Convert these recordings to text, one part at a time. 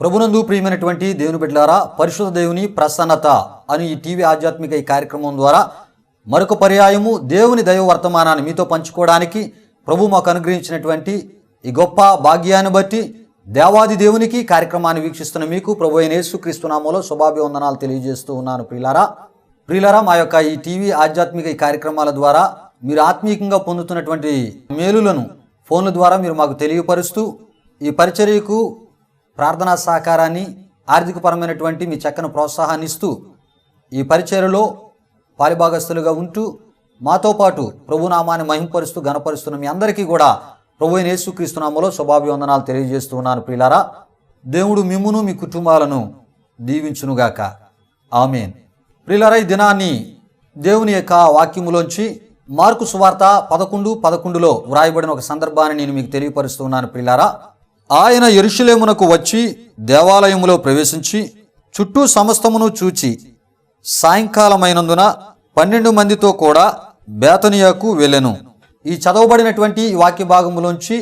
ప్రభునందు ప్రియమైనటువంటి దేవుని బిడ్డలారా పరిశుద్ధ దేవుని ప్రసన్నత అని ఈ టీవీ ఆధ్యాత్మిక ఈ కార్యక్రమం ద్వారా మరొక పర్యాయము దేవుని దైవ వర్తమానాన్ని మీతో పంచుకోవడానికి ప్రభు మాకు అనుగ్రహించినటువంటి ఈ గొప్ప భాగ్యాన్ని బట్టి దేవాది దేవునికి కార్యక్రమాన్ని వీక్షిస్తున్న మీకు ప్రభు అయిన యేసుక్రీస్తునామలో శుభాభివందనాలు తెలియజేస్తూ ఉన్నాను. ప్రియులారా ప్రియులారా మా యొక్క ఈ టీవీ ఆధ్యాత్మిక ఈ కార్యక్రమాల ద్వారా మీరు ఆత్మీయంగా పొందుతున్నటువంటి మేలులను ఫోన్ల ద్వారా మీరు మాకు తెలియపరుస్తూ ఈ పరిచర్యకు ప్రార్థనా సహకారాన్ని ఆర్థికపరమైనటువంటి మీ చక్కని ప్రోత్సాహాన్ని ఇస్తూ ఈ పరిచయలో పాలిభాగస్తులుగా ఉంటూ మాతో పాటు ప్రభునామాన్ని మహింపరుస్తూ గణపరుస్తున్న మీ అందరికీ కూడా ప్రభు అయిన యేసుక్రీస్తునామలో శుభాభివందనాలు తెలియజేస్తూ ఉన్నాను ప్రియులారా. దేవుడు మిమ్మును మీ కుటుంబాలను దీవించునుగాక. ఆమెన్. ప్రియులారా ఈ దినాన్ని దేవుని యొక్క వాక్యములోంచి మార్కు సువార్త పదకొండు పదకొండులో వ్రాయబడిన ఒక సందర్భాన్ని నేను మీకు తెలియపరుస్తున్నాను ప్రియులారా. ఆయన ఎరుషులేమునకు వచ్చి దేవాలయములో ప్రవేశించి చుట్టూ సమస్తమును చూచి సాయంకాలమైనందున పన్నెండు మందితో కూడా బేతనియాకు వెళ్ళెను. ఈ చదవబడినటువంటి వాక్య భాగములోంచి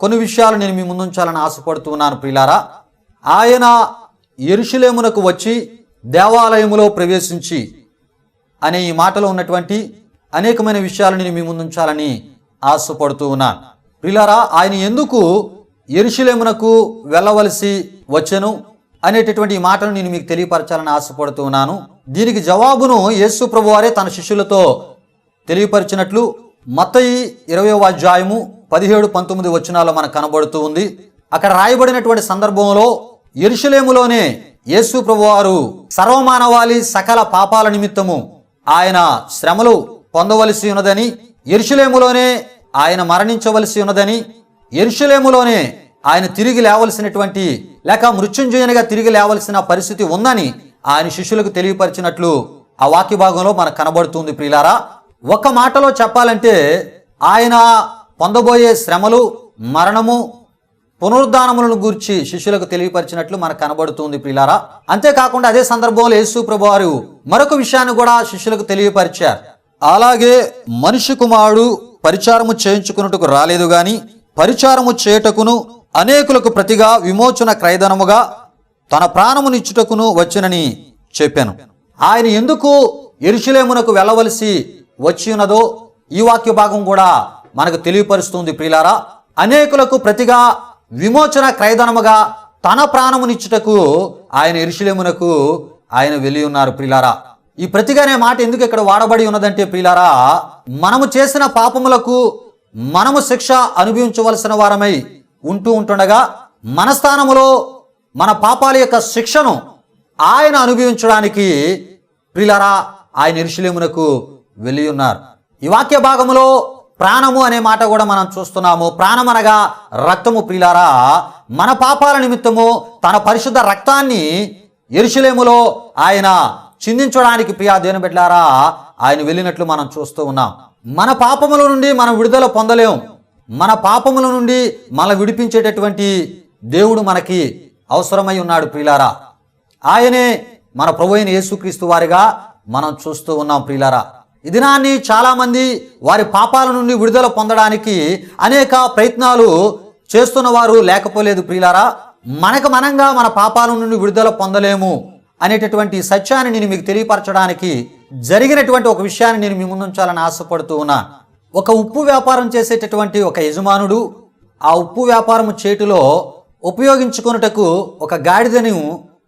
కొన్ని విషయాలు నేను మీ ముందుంచాలని ఆశపడుతున్నాను ప్రిలారా ఆయన ఎరుషులేమునకు వచ్చి దేవాలయములో ప్రవేశించి అనే ఈ మాటలో ఉన్నటువంటి అనేకమైన విషయాలు నేను మీ ముందుంచాలని ఆశపడుతూ ఉన్నాను. ప్రిలారా ఆయన ఎందుకు ఎరుషులేమునకు వెళ్ళవలసి వచ్చెను అనేటటువంటి మాటను నేను మీకు తెలియపరచాలని ఆశపడుతూ ఉన్నాను. దీనికి జవాబును యేసు ప్రభు వారే తన శిష్యులతో తెలియపరిచినట్లు మతయి ఇరవై అధ్యాయము పదిహేడు పంతొమ్మిది వచనాల్లో మనకు కనబడుతూ ఉంది. అక్కడ రాయబడినటువంటి సందర్భంలో ఎరుషులేములోనే యేసు ప్రభువారు సర్వమానవాళి సకల పాపాల నిమిత్తము ఆయన శ్రమలు పొందవలసి ఉన్నదని ఎరుషులేములోనే ఆయన మరణించవలసి ఉన్నదని ఎరుషలేములోనే ఆయన తిరిగి లేవలసినటువంటి లేక మృత్యుంజయునిగా తిరిగి లేవలసిన పరిస్థితి ఉందని ఆయన శిష్యులకు తెలియపరిచినట్లు ఆ వాక్య భాగంలో మనకు కనబడుతుంది ప్రియులారా. ఒక మాటలో చెప్పాలంటే ఆయన పొందబోయే శ్రమలు మరణము పునరుద్ధానములను గూర్చి శిష్యులకు తెలియపరిచినట్లు మనకు కనబడుతుంది ప్రియులారా. అంతేకాకుండా అదే సందర్భంలో యేసు ప్రభు వారు మరొక విషయాన్ని కూడా శిష్యులకు తెలియపరిచారు. అలాగే మనిషి కుమారుడు పరిచారము చేయించుకున్నట్టుకు రాలేదు గాని పరిచారము చేయుటకును అనేకులకు ప్రతిగా విమోచన క్రయధనముగా తన ప్రాణమునిచ్చుటకును వచ్చినని చెప్పాను. ఆయన ఎందుకు ఎరుషులేమునకు వెళ్ళవలసి వచ్చినదో ఈ వాక్య భాగం కూడా మనకు తెలియపరుస్తుంది ప్రియులారా. అనేకులకు ప్రతిగా విమోచన క్రయధనముగా తన ప్రాణమునిచ్చుటకు ఆయన ఎరుషులేమునకు ఆయన వెళ్ళి ఉన్నారు ప్రియులారా. ఈ ప్రతిగానే మాట ఎందుకు ఇక్కడ వాడబడి ఉన్నదంటే ప్రియులారా మనము చేసిన పాపములకు మనము శిక్ష అనుభవించవలసిన వారమై ఉంటూ ఉంటుండగా మన స్థానములో మన పాపాల యొక్క శిక్షను ఆయన అనుభవించడానికి ప్రిలరా ఆయన ఎరుషులేమునకు వెళ్ళి ఉన్నారు ఈ వాక్య భాగములో ప్రాణము అనే మాట కూడా మనం చూస్తున్నాము. ప్రాణం అనగా రక్తము ప్రిలారా. మన పాపాల నిమిత్తము తన పరిశుద్ధ రక్తాన్ని ఎరుషులేములో ఆయన చిందించడానికి ప్రియా దేని బిడ్డారా ఆయన వెళ్ళినట్లు మనం చూస్తూ ఉన్నాం. మన పాపముల నుండి మనం విడుదల పొందలేం. మన పాపముల నుండి మన విడిపించేటటువంటి దేవుడు మనకి అవసరమై ఉన్నాడు ప్రియులారా ఆయనే మన ప్రభు అయిన యేసుక్రీస్తు వారిగా మనం చూస్తూ ఉన్నాం ప్రియులారా ఈ దినాన్ని చాలామంది వారి పాపాల నుండి విడుదల పొందడానికి అనేక ప్రయత్నాలు చేస్తున్న వారు లేకపోలేదు ప్రియులారా మనకు మనంగా మన పాపాల నుండి విడుదల పొందలేము అనేటటువంటి సత్యాన్ని నేను మీకు తెలియపరచడానికి జరిగినటువంటి ఒక విషయాన్ని నేను మీ ముందుంచాలని ఆశపడుతూ ఉన్నా. ఒక ఉప్పు వ్యాపారం చేసేటటువంటి ఒక యజమానుడు ఆ ఉప్పు వ్యాపారం చేటులో ఉపయోగించుకొనుటకు ఒక గాడిదను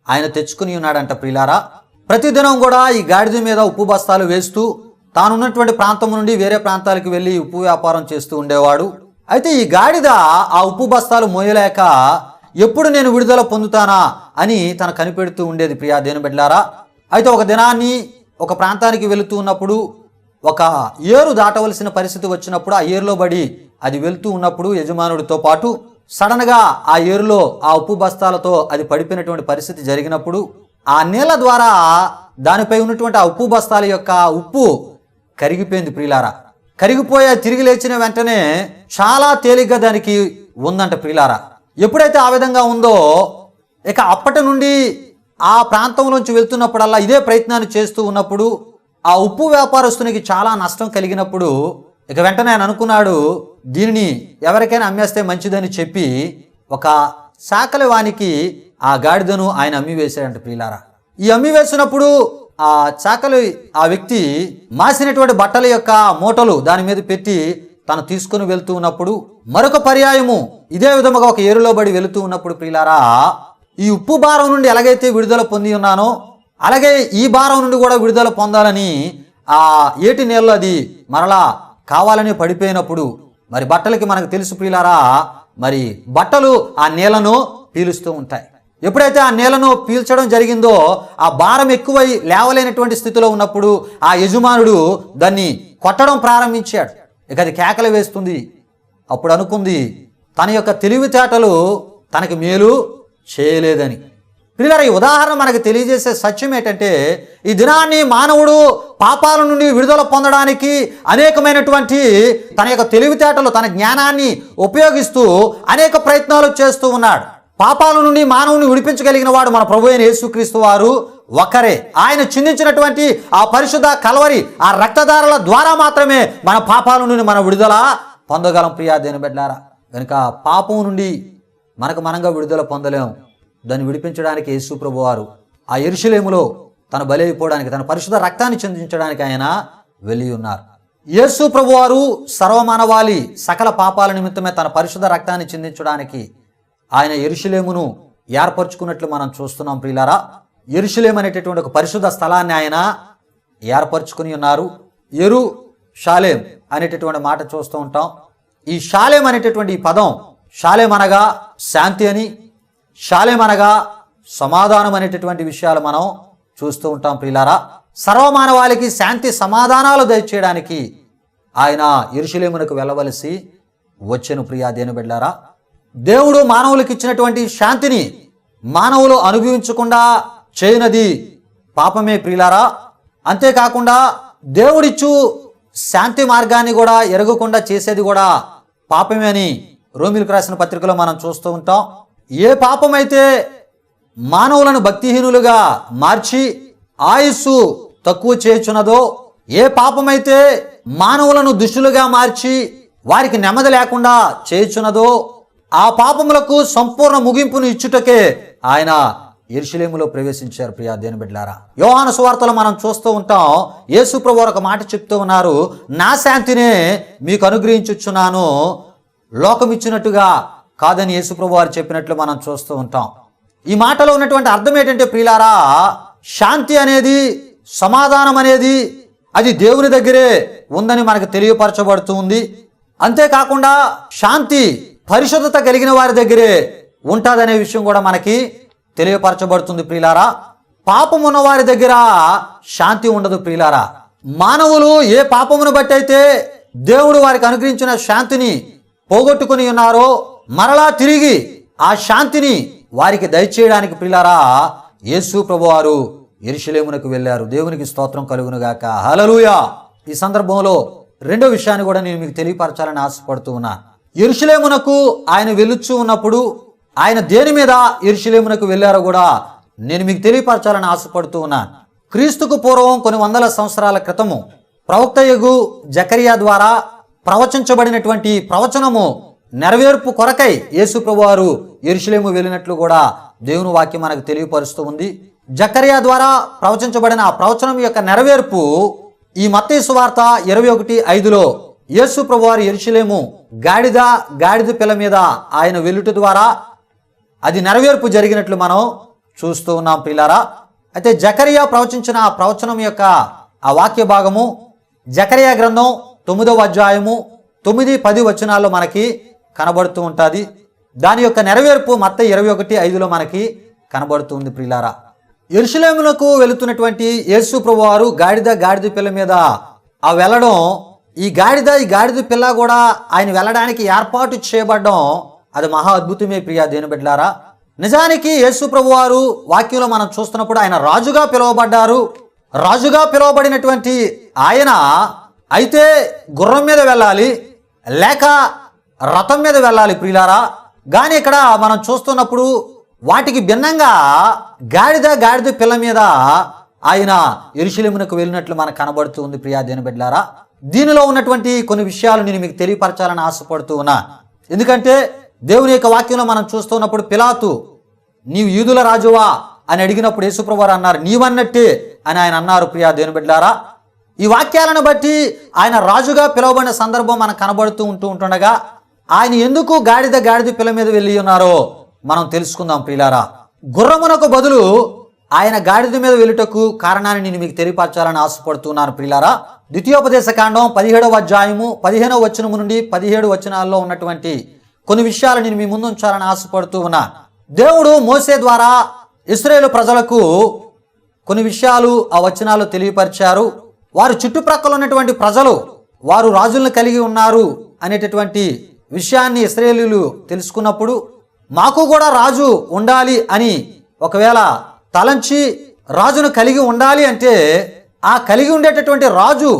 ఆయన తెచ్చుకుని ఉన్నాడంట ప్రిలారా ప్రతిదినం కూడా ఈ గాడిద మీద ఉప్పు బస్తాలు వేస్తూ తానున్నటువంటి ప్రాంతం నుండి వేరే ప్రాంతాలకు వెళ్ళి ఉప్పు వ్యాపారం చేస్తూ ఉండేవాడు. అయితే ఈ గాడిద ఆ ఉప్పు బస్తాలు మోయలేక ఎప్పుడు నేను విడుదల పొందుతానా అని తన కనిపెడుతూ ఉండేది ప్రియా దేని బిడ్డారా అయితే ఒక దినాన్ని ఒక ప్రాంతానికి వెళుతూ ఉన్నప్పుడు ఒక ఏరు దాటవలసిన పరిస్థితి వచ్చినప్పుడు ఆ ఏరులో బడి అది వెళ్తూ ఉన్నప్పుడు యజమానుడితో పాటు సడన్గా ఆ ఏరులో ఆ ఉప్పు బస్తాలతో అది పడిపోయినటువంటి పరిస్థితి జరిగినప్పుడు ఆ నీళ్ళ ద్వారా దానిపై ఉన్నటువంటి ఆ ఉప్పు బస్తాల యొక్క ఉప్పు కరిగిపోయింది ప్రియులారా. కరిగిపోయే తిరిగి లేచిన వెంటనే చాలా తేలిగ్గా దానికి ఉందంట ప్రియులారా. ఎప్పుడైతే ఆ విధంగా ఉందో ఇక అప్పటి నుండి ఆ ప్రాంతంలోంచి వెళ్తున్నప్పుడల్లా ఇదే ప్రయత్నాన్ని చేస్తూ ఉన్నప్పుడు ఆ ఉప్పు వ్యాపారస్తునికి చాలా నష్టం కలిగినప్పుడు ఇక వెంటనే ఆయన అనుకున్నాడు దీనిని ఎవరికైనా అమ్మేస్తే మంచిదని చెప్పి ఒక శాఖల వానికి ఆ గాడిదను ఆయన అమ్మి వేశాడంట ప్రియులారా. ఈ అమ్మి వేసినప్పుడు ఆ చాకలి ఆ వ్యక్తి మాసినటువంటి బట్టల యొక్క మూటలు దాని మీద పెట్టి తను తీసుకుని వెళ్తూ ఉన్నప్పుడు మరొక పర్యాయము ఇదే విధముగా ఒక ఏరులో బడి వెళుతూ ఉన్నప్పుడు ప్రియులారా ఈ ఉప్పు భారం నుండి ఎలాగైతే విడుదల పొంది ఉన్నానో అలాగే ఈ భారం నుండి కూడా విడుదల పొందాలని ఆ ఏటి నీళ్ళు అది మరలా కావాలని పడిపోయినప్పుడు మరి బట్టలకి మనకు తెలుసు ప్రియులారా మరి బట్టలు ఆ నీళ్ళను పీలుస్తూ ఉంటాయి. ఎప్పుడైతే ఆ నేలను పీల్చడం జరిగిందో ఆ భారం ఎక్కువై లేవలేనటువంటి స్థితిలో ఉన్నప్పుడు ఆ యజమానుడు దాన్ని కొట్టడం ప్రారంభించాడు. ఇక అది కేకలు వేస్తుంది. అప్పుడు అనుకుంది తన యొక్క తెలివితేటలు తనకి మేలు చేయలేదని. పిల్లల ఈ ఉదాహరణ మనకు తెలియజేసే సత్యం ఏంటంటే ఈ దినాన్ని మానవుడు పాపాల నుండి విడుదల పొందడానికి అనేకమైనటువంటి తన యొక్క తెలివితేటలు తన జ్ఞానాన్ని ఉపయోగిస్తూ అనేక ప్రయత్నాలు చేస్తూ ఉన్నాడు. పాపాల నుండి మానవుని విడిపించగలిగిన వాడు మన ప్రభు అయిన యేసుక్రీస్తు వారు ఒకరే. ఆయన చిందించినటువంటి ఆ పరిశుద్ధ కలవరి ఆ రక్తదారుల ద్వారా మాత్రమే మన పాపాల నుండి మన విడుదల పొందగలం. ప్రియా దేని బిడ్డారా కనుక పాపం నుండి మనకు మనంగా విడుదల పొందలేము దాన్ని విడిపించడానికి యేసుప్రభు వారు ఆ ఎరుషులేములో తన బలి అయిపోవడానికి తన పరిశుద్ధ రక్తాన్ని చెందించడానికి ఆయన వెళ్ళి ఉన్నారు. యేసు ప్రభు వారు సర్వమానవాళి సకల పాపాల నిమిత్తమే తన పరిశుద్ధ రక్తాన్ని చెందించడానికి ఆయన ఎరుషులేమును ఏర్పరచుకున్నట్లు మనం చూస్తున్నాం ప్రియులారా. ఎరుషులేం అనేటటువంటి ఒక పరిశుద్ధ స్థలాన్ని ఆయన ఏర్పరచుకుని ఉన్నారు. ఎరు షాలేం అనేటటువంటి మాట చూస్తూ ఉంటాం. ఈ షాలేం అనేటటువంటి ఈ పదం శాలేమనగా అనగా శాంతి అని శాలేమనగా సమాధానం అనేటటువంటి విషయాలు మనం చూస్తూ ఉంటాం ప్రియులారా. సర్వమానవాళికి శాంతి సమాధానాలు దయచేయడానికి ఆయన ఎరుషులేమునకు వెళ్ళవలసి వచ్చెను ప్రియా దేని బిడ్డారా దేవుడు మానవులకు ఇచ్చినటువంటి శాంతిని మానవులు అనుభవించకుండా చేయనది పాపమే ప్రియులారా. అంతేకాకుండా దేవుడిచ్చు శాంతి మార్గాన్ని కూడా ఎరగకుండా చేసేది కూడా పాపమే అని రోమిలకు రాసిన పత్రికలో మనం చూస్తూ ఉంటాం ఏ పాపమైతే మానవులను భక్తిహీనులుగా మార్చి ఆయుస్సు తక్కువ చేయుచున్నదో ఏ పాపమైతే మానవులను దుష్టులుగా మార్చి వారికి నెమ్మది లేకుండా చేయుచున్నదో ఆ పాపములకు సంపూర్ణ ముగింపును ఇచ్చుటకే ఆయన ఎరుషులేములో ప్రవేశించారు ప్రియా దేని బిడ్డారా యోహాను సువార్తలు మనం చూస్తూ ఉంటాం యేసుప్రభు ఒక మాట చెప్తూ ఉన్నారు నా శాంతినే మీకు అనుగ్రహించుచున్నాను లోకం ఇచ్చినట్టుగా కాదని యేసుప్రభు వారు చెప్పినట్లు మనం చూస్తూ ఉంటాం. ఈ మాటలో ఉన్నటువంటి అర్థం ఏంటంటే ప్రియులారా శాంతి అనేది సమాధానం అనేది అది దేవుని దగ్గరే ఉందని మనకు తెలియపరచబడుతూ ఉంది. అంతేకాకుండా శాంతి పరిశుద్ధత కలిగిన వారి దగ్గరే ఉంటుందనే విషయం కూడా మనకి తెలియపరచబడుతుంది ప్రియులారా. పాపం ఉన్న వారి దగ్గర శాంతి ఉండదు ప్రియులారా. మానవులు ఏ పాపమును బట్టి అయితే దేవుడు వారికి అనుగ్రహించిన శాంతిని పోగొట్టుకుని ఉన్నారో మరలా తిరిగి ఆ శాంతిని వారికి దయచేయడానికి ప్రియులారా యేసు ప్రభువారు ఎరుషలేమునకు వెళ్ళారు. దేవునికి స్తోత్రం కలుగునుగాక. హలలుయా ఈ సందర్భంలో రెండో విషయాన్ని కూడా నేను మీకు తెలియపరచాలని ఆశపడుతూ ఉన్నా. ఎరుషలేమునకు ఆయన వెలుచు ఉన్నప్పుడు ఆయన దేని మీద ఎరుషలేమునకు వెళ్ళారో కూడా నేను మీకు తెలియపరచాలని ఆశపడుతూ ఉన్నా. క్రీస్తుకు పూర్వం కొన్ని వందల సంవత్సరాల క్రితము ప్రవక్తయగు జకరియా ద్వారా ప్రవచించబడినటువంటి ప్రవచనము నెరవేర్పు కొరకై యేసు ప్రభువారు ఎరుషులేము వెళ్ళినట్లు కూడా దేవుని వాక్యం మనకు తెలియపరుస్తూ ఉంది. జకరియా ద్వారా ప్రవచించబడిన ఆ ప్రవచనం యొక్క నెరవేర్పు ఈ మత్తేసు వార్త ఇరవై ఒకటి ఐదులో యేసు ప్రభువారు ఎరుషులేము గాడిద గాడిద పిల్ల మీద ఆయన వెల్లుట ద్వారా అది నెరవేర్పు జరిగినట్లు మనం చూస్తూ ఉన్నాం పిల్లారా అయితే జకరియా ప్రవచించిన ఆ ప్రవచనం యొక్క ఆ వాక్య భాగము జకరియా గ్రంథం తొమ్మిదవ అధ్యాయము తొమ్మిది పది వచనాల్లో మనకి కనబడుతూ ఉంటుంది. దాని యొక్క నెరవేర్పు మత్త ఇరవై ఒకటి ఐదులో మనకి కనబడుతుంది ప్రిలారా ఎరుసలేములకు వెళుతున్నటువంటి యేసు ప్రభువారు గాడిద గాడిద పిల్ల మీద ఆ వెళ్ళడం ఈ గాడిద ఈ గాడిద పిల్ల కూడా ఆయన వెళ్ళడానికి ఏర్పాటు చేయబడడం అది మహా అద్భుతమే ప్రియా దేని బిడ్డారా నిజానికి యేసు ప్రభువారు వాక్యంలో మనం చూస్తున్నప్పుడు ఆయన రాజుగా పిలువబడ్డారు. రాజుగా పిలువబడినటువంటి ఆయన అయితే గుర్రం మీద వెళ్ళాలి లేక రథం మీద వెళ్ళాలి ప్రియులారా? కానీ ఇక్కడ మనం చూస్తున్నప్పుడు వాటికి భిన్నంగా గాడిద గాడిద పిల్ల మీద ఆయన ఎరుశలేమునకు వెళ్ళినట్లు మనకు కనబడుతుంది ప్రియా దేని బిడ్డలారా దీనిలో ఉన్నటువంటి కొన్ని విషయాలు నేను మీకు తెలియపరచాలని ఆశపడుతూ ఉన్నా. ఎందుకంటే దేవుని యొక్క వాక్యంలో మనం చూస్తున్నప్పుడు పిలాతు నీవు యూదుల రాజువా? అని అడిగినప్పుడు యేసుప్రభు అన్నారు నీవన్నట్టే అని ఆయన అన్నారు ప్రియా దేని బిడ్డారా ఈ వాక్యాలను బట్టి ఆయన రాజుగా పిలువబడిన సందర్భం మనకు కనబడుతూ ఉంటూ ఉంటుండగా ఆయన ఎందుకు గాడిద గాడిద పిల్ల మీద వెళ్ళి ఉన్నారో మనం తెలుసుకుందాం ప్రియులారా. గుర్రమునకు బదులు ఆయన గాడిద మీద వెళ్ళుటకు కారణాన్ని నేను మీకు తెలియపరచాలని ఆశపడుతున్నాను ప్రియులారా. ద్వితీయోపదేశ కాండం పదిహేడవ అధ్యాయము పదిహేనవ వచనము నుండి పదిహేడు వచనాల్లో ఉన్నటువంటి కొన్ని విషయాలు నేను మీ ముందు ఉంచాలని ఆశపడుతూ ఉన్నా. దేవుడు మోసే ద్వారా ఇస్రాయేల్ ప్రజలకు కొన్ని విషయాలు ఆ వచనాలు తెలియపరిచారు. వారు చుట్టుప్రక్కల ఉన్నటువంటి ప్రజలు వారు రాజులను కలిగి ఉన్నారు అనేటటువంటి విషయాన్ని ఇస్రాయేలీలు తెలుసుకున్నప్పుడు మాకు కూడా రాజు ఉండాలి అని ఒకవేళ తలంచి రాజును కలిగి ఉండాలి అంటే ఆ కలిగి ఉండేటటువంటి రాజు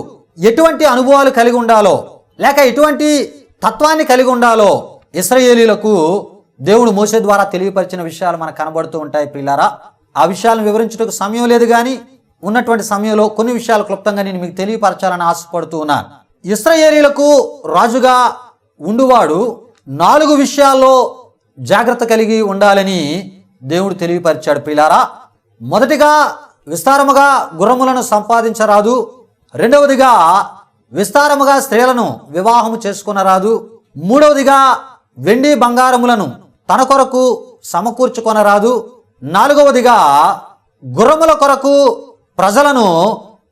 ఎటువంటి అనుభవాలు కలిగి ఉండాలో లేక ఎటువంటి తత్వాన్ని కలిగి ఉండాలో ఇస్రయేలీలకు దేవుడు మోసే ద్వారా తెలియపరిచిన విషయాలు మనకు కనబడుతూ ఉంటాయి పిల్లారా ఆ విషయాలను వివరించుటకు సమయం లేదు కానీ ఉన్నటువంటి సమయంలో కొన్ని విషయాలు క్లుప్తంగా నేను మీకు తెలియపరచాలని ఆశపడుతూ ఉన్నాను. ఇస్రాయేలీలకు రాజుగా ఉండువాడు నాలుగు విషయాల్లో జాగ్రత్త కలిగి ఉండాలని దేవుడు తెలియపరిచాడు పిల్లారా మొదటిగా విస్తారముగా గుర్రములను సంపాదించరాదు. రెండవదిగా విస్తారముగా స్త్రీలను వివాహము చేసుకొనరాదు మూడవదిగా వెండి బంగారములను తన కొరకు సమకూర్చుకొనరాదు. నాలుగవదిగా గుర్రముల కొరకు ప్రజలను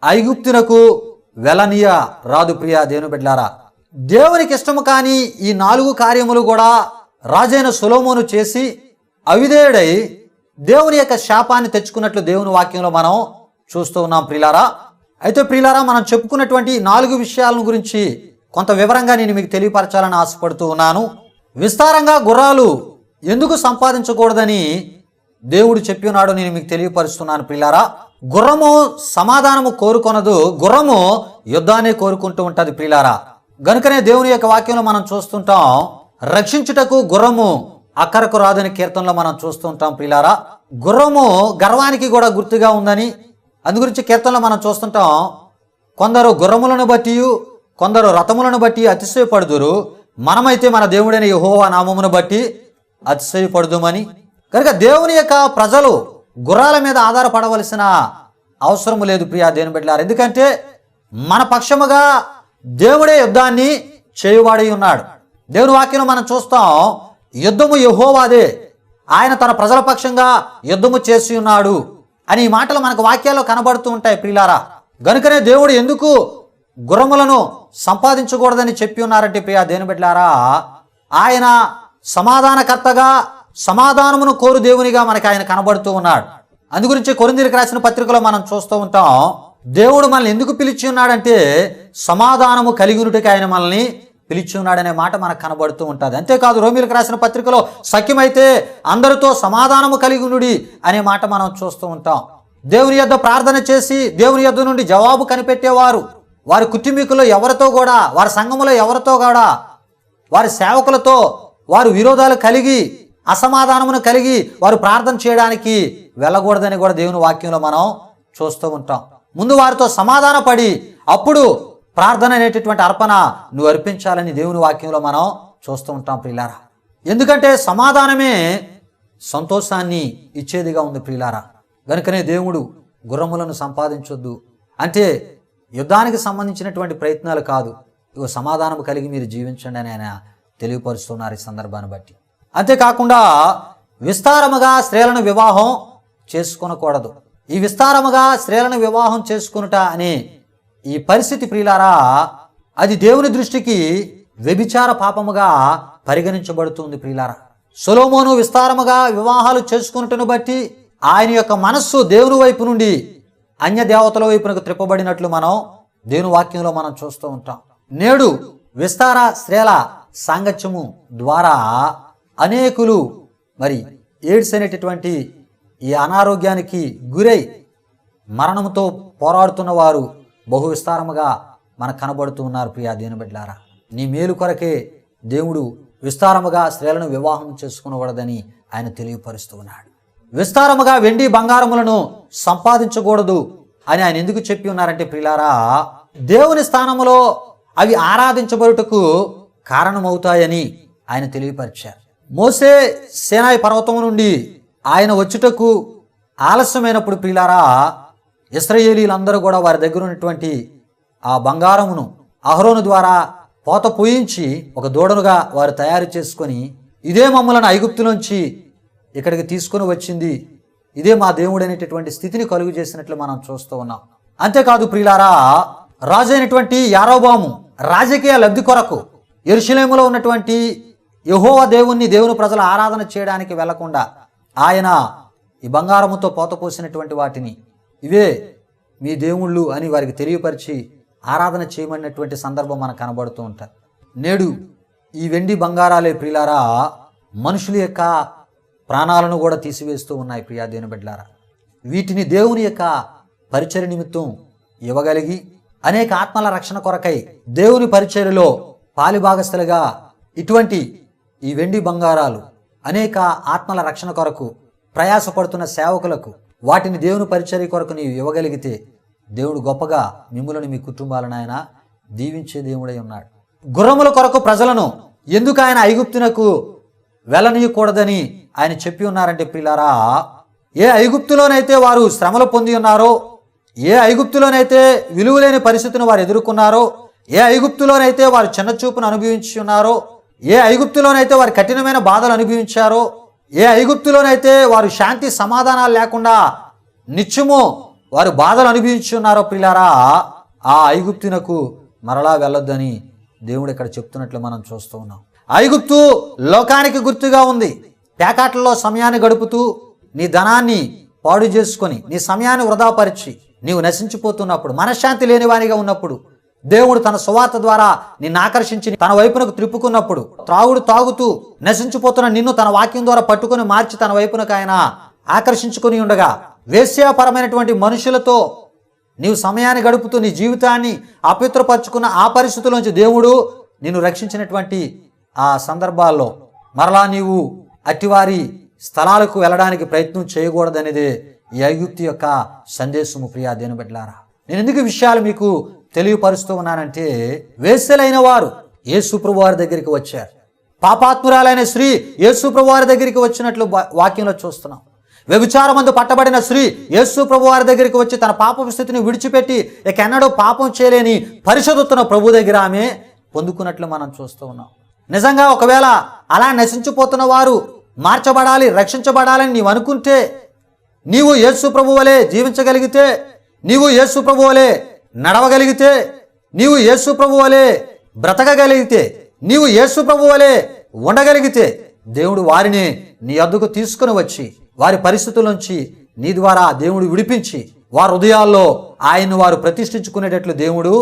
ఐగుప్తునకు వెలనీయ రాదు ప్రియ దేవుని బిడ్లారా దేవునికి ఇష్టము కాని ఈ నాలుగు కార్యములు కూడా రాజైన సులోమోను చేసి అవిధేయుడై దేవుని యొక్క శాపాన్ని తెచ్చుకున్నట్లు దేవుని వాక్యంలో మనం చూస్తూ ఉన్నాం ప్రిలారా అయితే ప్రిలారా మనం చెప్పుకున్నటువంటి నాలుగు విషయాలను గురించి కొంత వివరంగా నేను మీకు తెలియపరచాలని ఆశపడుతూ ఉన్నాను. విస్తారంగా గుర్రాలు ఎందుకు సంపాదించకూడదని దేవుడు చెప్పి నేను మీకు తెలియపరుస్తున్నాను ప్రిలారా గుర్రము సమాధానము కోరుకొనదు గుర్రము యుద్ధాన్ని కోరుకుంటూ ఉంటుంది ప్రిలారా గనుకనే దేవుని యొక్క వాక్యంలో మనం చూస్తుంటాం రక్షించుటకు గుర్రము అక్కరకు రాదని కీర్తనలో మనం చూస్తుంటాం ప్రిలారా గుర్రము గర్వానికి కూడా గుర్తుగా ఉందని అందుగురించి కీర్తనలో మనం చూస్తుంటాం కొందరు గుర్రములను బట్టి కొందరు రథములను బట్టి అతిశయపడుదురు. మనమైతే మన దేవుడైన యహోవా నామమును బట్టి అతిశయపడుదుమని. కనుక దేవుని యొక్క ప్రజలు గుర్రాల మీద ఆధారపడవలసిన అవసరం లేదు ప్రియా దేని బిడ్డలారు. ఎందుకంటే మన పక్షముగా దేవుడే యుద్ధాన్ని చేయువాడి ఉన్నాడు. దేవుని వాక్యం మనం చూస్తాం యుద్ధము యహోవాదే ఆయన తన ప్రజల పక్షంగా యుద్ధము చేసి ఉన్నాడు అని ఈ మాటలు మనకు వాక్యాల్లో కనబడుతూ ఉంటాయి ప్రియులారా. గనుకనే దేవుడు ఎందుకు గుర్రములను సంపాదించకూడదని చెప్పి ఉన్నారంటే ప్రియా దేని బిడ్డలారా ఆయన సమాధానకర్తగా సమాధానమును కోరు దేవునిగా మనకి ఆయన కనబడుతూ ఉన్నాడు. అందుగురించి కొరిందీలకు రాసిన పత్రికలో మనం చూస్తూ ఉంటాం దేవుడు మనల్ని ఎందుకు పిలిచి ఉన్నాడంటే సమాధానము కలిగి ఆయన మనల్ని పిలిచి ఉన్నాడనే మాట మనకు కనబడుతూ ఉంటుంది. అంతేకాదు రోమిలకు రాసిన పత్రికలో సఖ్యమైతే అందరితో సమాధానము కలిగినుడి అనే మాట మనం చూస్తూ ఉంటాం. దేవుని యొద్ద ప్రార్థన చేసి దేవుని యొద్ద నుండి జవాబు కనిపెట్టేవారు. వారి కుటుంబీకులు ఎవరితో కూడా వారి సంఘములో ఎవరితో కూడా వారి సేవకులతో వారు విరోధాలు కలిగి అసమాధానమును కలిగి వారు ప్రార్థన చేయడానికి వెళ్ళకూడదని కూడా దేవుని వాక్యంలో మనం చూస్తూ ఉంటాం. ముందు వారితో సమాధాన పడి అప్పుడు ప్రార్థన అనేటటువంటి అర్పణ నువ్వు అర్పించాలని దేవుని వాక్యంలో మనం చూస్తూ ఉంటాం ప్రియులారా. ఎందుకంటే సమాధానమే సంతోషాన్ని ఇచ్చేదిగా ఉంది ప్రియులారా. గనుకనే దేవుడు గుర్రములను సంపాదించొద్దు. అంటే యుద్ధానికి సంబంధించినటువంటి ప్రయత్నాలు కాదు. ఇగో సమాధానం కలిగి మీరు జీవించండి అని ఆయన తెలియపరుస్తున్నారు ఈ సందర్భాన్ని బట్టి. అంతేకాకుండా విస్తారముగా స్త్రీలను వివాహం చేసుకునకూడదు. ఈ విస్తారముగా స్త్రీలను వివాహం చేసుకునుట అనే ఈ పరిస్థితి ప్రియులారా అది దేవుని దృష్టికి వ్యభిచార పాపముగా పరిగణించబడుతుంది ప్రియులారా. సొలోమోను విస్తారముగా వివాహాలు చేసుకున్నట్టును బట్టి ఆయన యొక్క మనస్సు దేవుని వైపు నుండి అన్య దేవతల వైపునకు త్రిప్పబడినట్లు మనం దేవుని వాక్యంలో మనం చూస్తూ ఉంటాం. నేడు విస్తార స్త్రీల సాంగత్యము ద్వారా అనేకులు మరి ఎయిడ్స్ అనేటటువంటి ఈ అనారోగ్యానికి గురై మరణంతో పోరాడుతున్న వారు బహు విస్తారముగా మనకు కనబడుతూ ఉన్నారు ప్రియా దేని నీ మేలు కొరకే దేవుడు విస్తారముగా స్త్రీలను వివాహం చేసుకునకూడదని ఆయన తెలియపరుస్తూ ఉన్నాడు. విస్తారముగా వెండి బంగారములను సంపాదించకూడదు అని ఆయన ఎందుకు చెప్పి ఉన్నారంటే ప్రిలారా దేవుని స్థానములో అవి ఆరాధించబడుటకు కారణమవుతాయని ఆయన తెలియపరిచారు. మోసే సేనాయి పర్వతం నుండి ఆయన వచ్చుటకు ఆలస్యమైనప్పుడు ప్రియులారా ఇస్రయేలీలందరూ కూడా వారి దగ్గర ఉన్నటువంటి ఆ బంగారమును అహరోను ద్వారా పోత పోయించి ఒక దూడనుగా వారు తయారు చేసుకొని ఇదే మమ్మలను ఐగుప్తులోంచి ఇక్కడికి తీసుకొని వచ్చింది. ఇదే మా దేవుడు అనేటటువంటి స్థితిని కలుగు చేసినట్లు మనం చూస్తూ ఉన్నాం. అంతేకాదు ప్రియులారా రాజు అయినటువంటి యారోబాము రాజకీయ లబ్ధి కొరకు ఎరుశలేములో ఉన్నటువంటి యహోవ దేవుణ్ణి దేవుని ప్రజలు ఆరాధన చేయడానికి వెళ్ళకుండా ఆయన ఈ బంగారముతో పోతపోసినటువంటి వాటిని ఇవే మీ దేవుళ్ళు అని వారికి తెలియపరిచి ఆరాధన చేయమన్నటువంటి సందర్భం మనకు కనబడుతూ ఉంటారు నేడు ఈ వెండి బంగారాలే ప్రియులారా మనుషుల యొక్క ప్రాణాలను కూడా తీసివేస్తూ ఉన్నాయి ప్రియా దేని బిడ్డలారా. వీటిని దేవుని యొక్క పరిచయ నిమిత్తం ఇవ్వగలిగి అనేక ఆత్మల రక్షణ కొరకై దేవుని పరిచర్యలో పాలిభాగస్థలుగా ఇటువంటి ఈ వెండి బంగారాలు అనేక ఆత్మల రక్షణ కొరకు ప్రయాసపడుతున్న సేవకులకు వాటిని దేవుని పరిచర్య కొరకు నీవు ఇవ్వగలిగితే దేవుడు గొప్పగా మిమ్ములను మీ కుటుంబాలను ఆయన దీవించే దేవుడై ఉన్నాడు. గుర్రముల కొరకు ప్రజలను ఎందుకు ఆయన ఐగుప్తునకు వెళ్ళనీయకూడదని ఆయన చెప్పి ఉన్నారంటే పిల్లారా ఏ ఐగుప్తులోనైతే వారు శ్రమలు పొంది ఉన్నారో ఏ ఐగుప్తులోనైతే విలువలేని పరిస్థితిని వారు ఎదుర్కొన్నారో ఏ ఐగుప్తులోనైతే వారు చిన్న చూపును అనుభవించి ఉన్నారో ఏ ఐగుప్తులోనైతే వారు కఠినమైన బాధలు అనుభవించారో ఏ ఐగుప్తులోనైతే వారు శాంతి సమాధానాలు లేకుండా నిత్యము వారు బాధలు అనుభవించి ఉన్నారో పిల్లారా ఆ ఐగుప్తునకు మరలా వెళ్ళొద్దని దేవుడు ఇక్కడ చెప్తున్నట్లు మనం చూస్తూ ఉన్నాం. ఐగుప్తు లోకానికి గుర్తుగా ఉంది. పేకాటల్లో సమయాన్ని గడుపుతూ నీ ధనాన్ని పాడు చేసుకొని నీ సమయాన్ని వృధాపరిచి నీవు నశించిపోతున్నప్పుడు మనశ్శాంతి లేనివానిగా ఉన్నప్పుడు దేవుడు తన సువార్త ద్వారా నిన్ను ఆకర్షించి తన వైపునకు త్రిప్పుకున్నప్పుడు త్రాగుడు తాగుతూ నశించిపోతున్న నిన్ను తన వాక్యం ద్వారా పట్టుకొని మార్చి తన వైపునకు ఆయన ఆకర్షించుకొని ఉండగా వేశ్యాపరమైనటువంటి మనుషులతో నీవు సమయాన్ని గడుపుతూ నీ జీవితాన్ని అపవిత్రపరుచుకున్న ఆ పరిస్థితుల్లోంచి దేవుడు నిన్ను రక్షించినటువంటి ఆ సందర్భాల్లో మరలా నీవు అట్టివారి స్థలాలకు వెళ్ళడానికి ప్రయత్నం చేయకూడదనేదే ఈ అయుక్తి యొక్క సందేశము ప్రియా దేని బిడ్డలారా. నేను ఎందుకు విషయాలు మీకు తెలియపరుస్తూ ఉన్నానంటే వేశ్యలైన వారు యేసుప్రభు వారి దగ్గరికి వచ్చారు. పాపాత్మురాలైన స్త్రీ యేసుప్రభు వారి దగ్గరికి వచ్చినట్లు వాక్యంలో చూస్తున్నాం. వ్యభిచారమందు పట్టబడిన స్త్రీ యేసు ప్రభు వారి దగ్గరికి వచ్చి తన పాప స్థితిని విడిచిపెట్టి ఇక ఎన్నడూ పాపం చేయలేని పరిశోధిస్తున్న ప్రభు దగ్గర ఆమె పొందుకున్నట్లు మనం చూస్తూ ఉన్నాం. నిజంగా ఒకవేళ అలా నశించిపోతున్న వారు మార్చబడాలి రక్షించబడాలని నీవు అనుకుంటే నీవు యేసు ప్రభు వలె జీవించగలిగితే నీవు యేసు ప్రభు వలె నడవగలిగితే నీవు యేసు ప్రభు వలె బ్రతకగలిగితే నీవు యేసు ప్రభు వలె ఉండగలిగితే దేవుడు వారిని నీ అద్దుకు తీసుకుని వచ్చి వారి పరిస్థితుల నుంచి నీ ద్వారా దేవుడు విడిపించి వారి హృదయాల్లో ఆయన్ను వారు ప్రతిష్ఠించుకునేటట్లు దేవుడు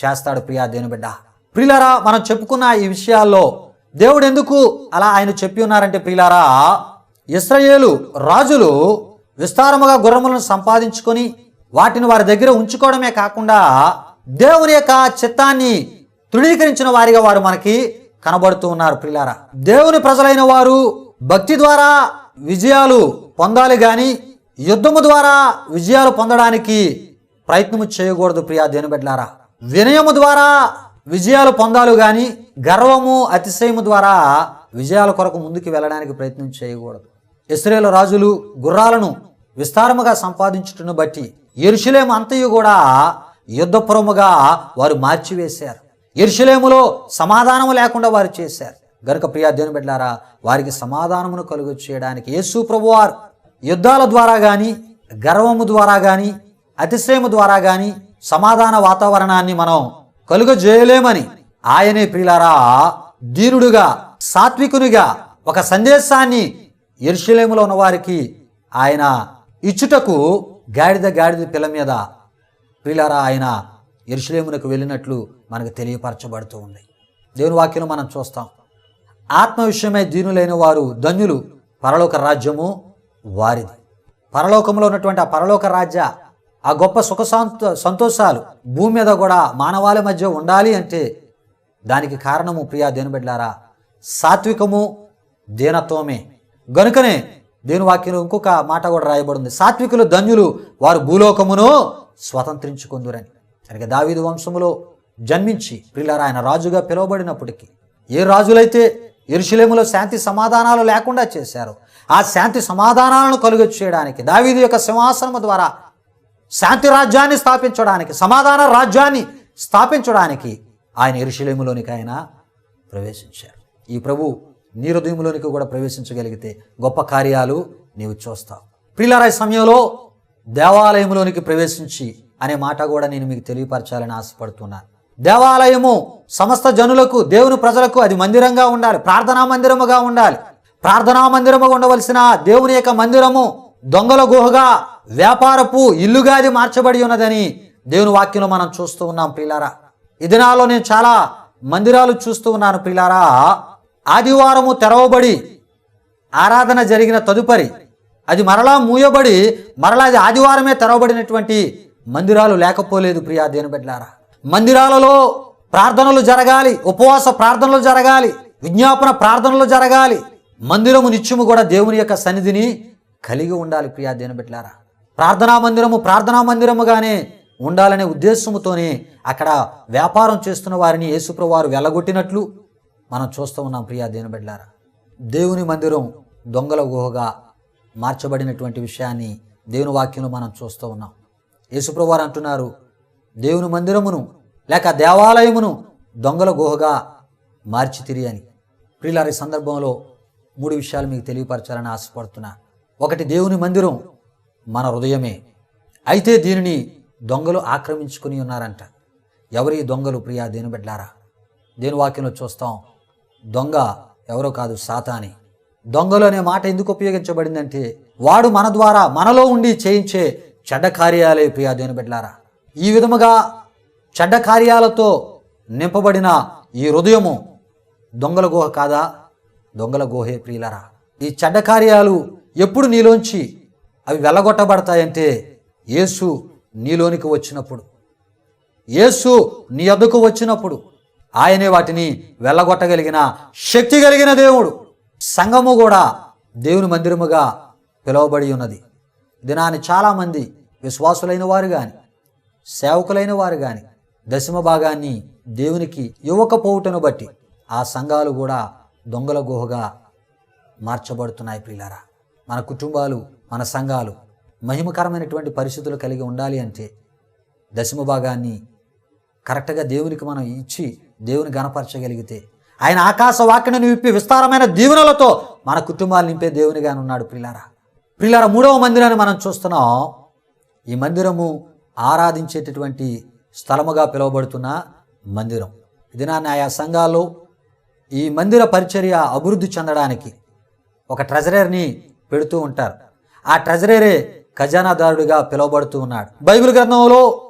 చేస్తాడు ప్రియా దేవుని బిడ్డ మనం చెప్పుకున్న ఈ విషయాల్లో దేవుడు ఎందుకు అలా ఆయన చెప్పి ఉన్నారంటే ప్రిలారా ఇస్రయేలు రాజులు విస్తారముగా గుర్రములను సంపాదించుకొని వాటిని వారి దగ్గర ఉంచుకోవడమే కాకుండా దేవుని యొక్క చిత్తాన్ని తృణీకరించిన వారిగా వారు మనకి కనబడుతూ ఉన్నారు ప్రిలారా. దేవుని ప్రజలైన వారు భక్తి ద్వారా విజయాలు పొందాలి గాని యుద్ధము ద్వారా విజయాలు పొందడానికి ప్రయత్నము చేయకూడదు ప్రియా దేని వినయము ద్వారా విజయాలు పొందాలి గాని గర్వము అతిశయము ద్వారా విజయాల కొరకు ముందుకు వెళ్ళడానికి ప్రయత్నం చేయకూడదు. ఇస్రాయేల్ రాజులు గుర్రాలను విస్తారముగా సంపాదించుటను బట్టి ఎరుషులేము అంతయు కూడా యుద్ధపురముగా వారు మార్చివేశారు. ఎరుషులేములో సమాధానము లేకుండా వారు చేశారు. గనుక ప్రియాధ్యను దేవుని బిడ్డారా వారికి సమాధానమును కలుగు చేయడానికి యేసు ప్రభువారు యుద్ధాల ద్వారా కానీ గర్వము ద్వారా కానీ అతిశయము ద్వారా కానీ సమాధాన వాతావరణాన్ని మనం కలుగజేయలేమని ఆయనే ప్రియులారా దీనుడుగా సాత్వికునిగా ఒక సందేశాన్ని ఎరుషులేములో ఉన్న వారికి ఆయన ఇచ్చుటకు గాడిద గాడిద పిల్ల మీద ప్రిలారా ఆయన ఎరుషులేమునకు వెళ్ళినట్లు మనకు తెలియపరచబడుతూ ఉంది. దేవుని వాక్యం మనం చూస్తాం. ఆత్మ విషయమై దీనులైన వారు ధన్యులు పరలోక రాజ్యము వారిది. పరలోకంలో ఉన్నటువంటి ఆ పరలోక రాజ్య ఆ గొప్ప సుఖ సంతోషాలు భూమి మీద కూడా మానవాళి మధ్య ఉండాలి అంటే దానికి కారణము ప్రియా దేని బిడ్డారా సాత్వికము దీనత్వమే. గనుకనే దేని వాక్యం ఇంకొక మాట కూడా రాయబడింది? సాత్వికులు ధన్యులు వారు భూలోకమును స్వతంత్రించుకుందురని. కనుక దావీదు వంశములో జన్మించి ప్రియులారా ఆయన రాజుగా పిలువబడినప్పటికీ ఏ రాజులైతే ఎరుశలేములో శాంతి సమాధానాలు లేకుండా చేశారు ఆ శాంతి సమాధానాలను కలుగు చేయడానికి దావీదు యొక్క సింహాసనము ద్వారా శాంతి రాజ్యాన్ని స్థాపించడానికి సమాధాన రాజ్యాన్ని స్థాపించడానికి ఆయన ఎరుశలేములోనికి ఆయన ప్రవేశించారు. ఈ ప్రభు నీ హృదయంలోనికి కూడా ప్రవేశించగలిగితే గొప్ప కార్యాలు నీవు చూస్తావు. ప్రిలారాయ సమయంలో దేవాలయంలోనికి ప్రవేశించి అనే మాట కూడా నేను మీకు తెలియపరచాలని ఆశపడుతున్నాను. దేవాలయము సమస్త జనులకు దేవుని ప్రజలకు అది మందిరంగా ఉండాలి ప్రార్థనా మందిరముగా ఉండాలి. ప్రార్థనా మందిరముగా ఉండవలసిన దేవుని యొక్క మందిరము దొంగల గుహగా వ్యాపారపు ఇల్లుగా అది మార్చబడి ఉన్నదని దేవుని వాక్యంలో మనం చూస్తూ ఉన్నాం ప్రిలారా ఈ దినాల్లో నేను చాలా మందిరాలు చూస్తూ ఉన్నాను ప్రిలారా ఆదివారము తెరవబడి ఆరాధన జరిగిన తదుపరి అది మరలా మూయబడి మరలా అది ఆదివారమే తెరవబడినటువంటి మందిరాలు లేకపోలేదు ప్రియా దేని మందిరాలలో ప్రార్థనలు జరగాలి ఉపవాస ప్రార్థనలు జరగాలి విజ్ఞాపన ప్రార్థనలు జరగాలి. మందిరము నిత్యము కూడా దేవుని యొక్క సన్నిధిని కలిగి ఉండాలి ప్రియా దేని ప్రార్థనా మందిరము ప్రార్థనా మందిరముగానే ఉండాలనే ఉద్దేశముతోనే అక్కడ వ్యాపారం చేస్తున్న వారిని యేసుప్రవారు వెళ్ళగొట్టినట్లు మనం చూస్తూ ఉన్నాం ప్రియా దేని బిడ్డారా దేవుని మందిరం దొంగల గుహగా మార్చబడినటువంటి విషయాన్ని దేవుని వాక్యంలో మనం చూస్తూ ఉన్నాం. యేసుప్రభువారు అంటున్నారు దేవుని మందిరమును లేక దేవాలయమును దొంగల గుహగా మార్చితిరి అని. ప్రియులారి సందర్భంలో మూడు విషయాలు మీకు తెలియపరచాలని ఆశపడుతున్నా. ఒకటి దేవుని మందిరం మన హృదయమే. అయితే దీనిని దొంగలు ఆక్రమించుకుని ఉన్నారంట. ఎవరి దొంగలు ప్రియా దేని బిడ్డారా దేని వాక్యంలో చూస్తాం దొంగ ఎవరో కాదు సాతాని. దొంగలు అనే మాట ఎందుకు ఉపయోగించబడిందంటే వాడు మన ద్వారా మనలో ఉండి చేయించే చెడ్డ కార్యాలే ప్రియా దేని బిడ్డలారా. ఈ విధముగా చెడ్డ కార్యాలతో నింపబడిన ఈ హృదయము దొంగల గుహ కాదా? దొంగల గుహే ప్రియులరా. ఈ చెడ్డ కార్యాలు ఎప్పుడు నీలోంచి అవి వెళ్ళగొట్టబడతాయంటే యేసు నీలోనికి వచ్చినప్పుడు. యేసు నీ వద్దకు వచ్చినప్పుడు. ఆయనే వాటిని వెళ్ళగొట్టగలిగిన శక్తి కలిగిన దేవుడు. సంఘము కూడా దేవుని మందిరముగా పిలువబడి ఉన్నది. దినాన్ని చాలామంది విశ్వాసులైన వారు కానీ సేవకులైన వారు కానీ దశమ భాగాన్ని దేవునికి ఇవ్వకపోవుటను బట్టి ఆ సంఘాలు కూడా దొంగల గుహగా మార్చబడుతున్నాయి ప్రియులారా. మన కుటుంబాలు మన సంఘాలు మహిమకరమైనటువంటి పరిస్థితులు కలిగి ఉండాలి అంటే దశమ భాగాన్ని కరెక్ట్గా దేవునికి మనం ఇచ్చి దేవుని గణపరచగలిగితే. ఆయన ఆకాశ వాక్యను విప్పి విస్తారమైన దీవెనలతో మన కుటుంబాలు నింపే దేవునిగాను ఉన్నాడు ప్రిలారా. ప్రిలారా మూడవ మందిరాన్ని మనం చూస్తున్నాం. ఈ మందిరము ఆరాధించేటటువంటి స్థలముగా పిలువబడుతున్న మందిరం. ఇది నా ఆయా సంఘాలు ఈ మందిర పరిచర్య అభివృద్ధి చెందడానికి ఒక ట్రెజరర్ని పెడుతూ ఉంటారు. ఆ ట్రెజరరే ఖజానాదారుడిగా పిలువబడుతూ ఉన్నాడు. బైబిల్ గ్రంథంలో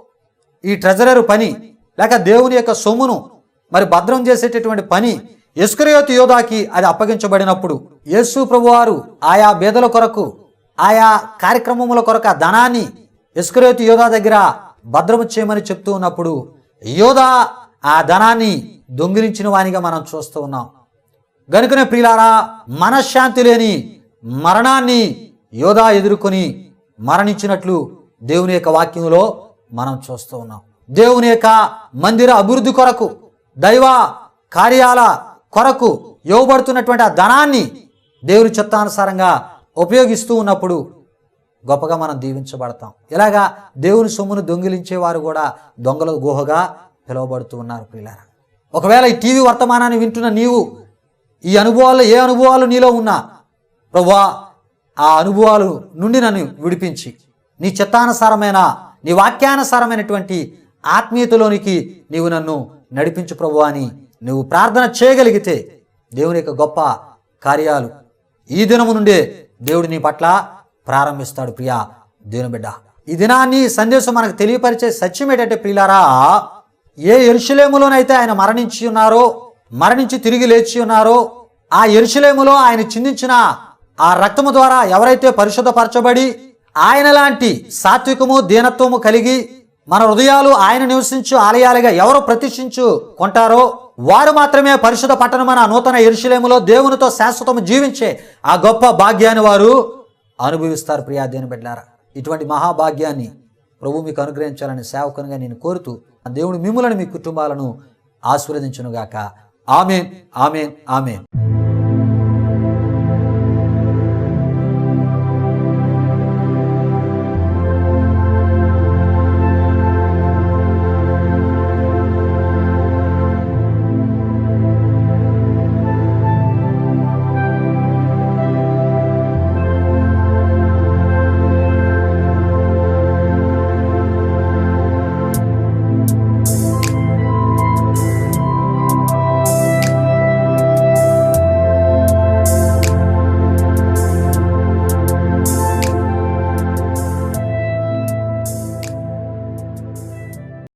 ఈ ట్రెజరర్ పని లేక దేవుని యొక్క సొమ్మును మరి భద్రం చేసేటటువంటి పని ఇస్కరియోతు యోధాకి అది అప్పగించబడినప్పుడు యేసు ప్రభువారు ఆయా బేదల కొరకు ఆయా కార్యక్రమముల కొరకు ఆ ధనాన్ని ఇస్కరియోతు యోధా దగ్గర భద్రము చేయమని చెప్తూ ఉన్నప్పుడు యోధా ఆ ధనాన్ని దొంగిలించిన వానిగా మనం చూస్తూ ఉన్నాం. గనుకనే ప్రియులారా మనశ్శాంతి లేని మరణాన్ని యోధా ఎదుర్కొని మరణించినట్లు దేవుని యొక్క వాక్యంలో మనం చూస్తూ ఉన్నాం. దేవుని యొక్క మందిర అభివృద్ధి కొరకు దైవ కార్యాల కొరకు ఇవ్వబడుతున్నటువంటి ఆ ధనాన్ని దేవుని చిత్తానుసారంగా ఉపయోగిస్తూ ఉన్నప్పుడు గొప్పగా మనం దీవించబడతాం. ఇలాగా దేవుని సొమ్మును దొంగిలించే వారు కూడా దొంగల గుహగా పిలువబడుతూ ఉన్నారు పిల్లారా ఒకవేళ ఈ టీవీ వర్తమానాన్ని వింటున్న నీవు ఈ అనుభవాల్లో ఏ అనుభవాలు నీలో ఉన్నా ప్రభువా ఆ అనుభవాలు నుండి నన్ను విడిపించి నీ చిత్తానుసారమైన నీ వాక్యానుసారమైనటువంటి ఆత్మీయతలోనికి నీవు నన్ను నడిపించు ప్రభు అని నువ్వు ప్రార్థన చేయగలిగితే దేవుని యొక్క గొప్ప కార్యాలు ఈ దినము నుండే దేవుడు నీ పట్ల ప్రారంభిస్తాడు ప్రియా దేవుని బిడ్డ. ఈ దినాన్ని సందేశం మనకు తెలియపరిచే సత్యం ఏంటంటే ప్రియులారా ఏ ఎరుషులేములోనైతే ఆయన మరణించి ఉన్నారో మరణించి తిరిగి లేచి ఉన్నారో ఆ ఎరుషులేములో ఆయన చిందించిన ఆ రక్తము ద్వారా ఎవరైతే పరిశుద్ధపరచబడి ఆయన లాంటి సాత్వికము దీనత్వము కలిగి మన హృదయాలు ఆయన నివసించు ఆలయాలుగా ఎవరు ప్రతిష్ఠించు కొంటారో వారు మాత్రమే పరిశుద్ధ పట్టణమైన నూతన ఇరుషులేములో దేవునితో శాశ్వతము జీవించే ఆ గొప్ప భాగ్యాన్ని వారు అనుభవిస్తారు ప్రియా దేని బిడ్డారా ఇటువంటి మహాభాగ్యాన్ని ప్రభు మీకు అనుగ్రహించాలని సేవకునిగా నేను కోరుతూ ఆ దేవుడు మిమ్మలను మీ కుటుంబాలను ఆశీర్వదించునుగాక. Amen amen amen.